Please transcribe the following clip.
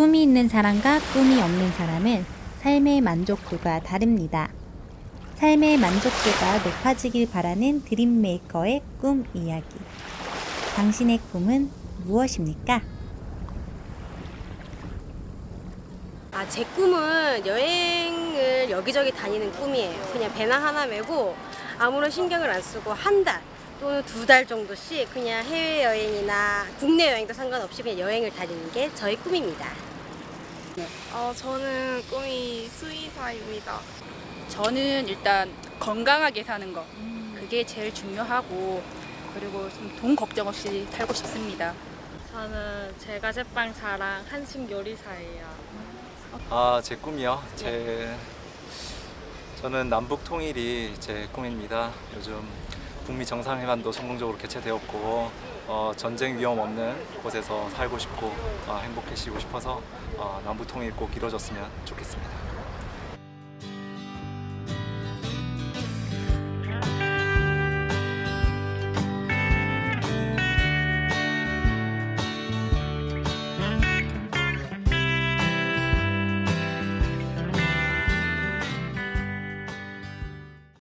꿈이 있는 사람과 꿈이 없는 사람은 삶의 만족도가 다릅니다. 삶의 만족도가 높아지길 바라는 드림메이커의 꿈 이야기. 당신의 꿈은 무엇입니까? 아, 제 꿈은 여행을 여기저기 다니는 꿈이에요. 그냥 배낭 하나 메고 아무런 신경을 안 쓰고 한 달 또는 두 달 정도씩 그냥 해외여행이나 국내 여행도 상관없이 그냥 여행을 다니는 게 저의 꿈입니다. 어, 저는 꿈이 수의사입니다. 저는 일단 건강하게 사는 거 그게 제일 중요하고 그리고 좀 돈 걱정 없이 살고 싶습니다. 저는 제과 제빵 자랑 한식 요리사예요. 아, 제 꿈이요. 제 저는 남북 통일이 제 꿈입니다. 요즘 북미 정상회담도 성공적으로 개최되었고 어, 전쟁 위험 없는 곳에서 살고 싶고 어, 행복해지고 싶어서 어, 남북 통일 꼭 이루어졌으면 좋겠습니다.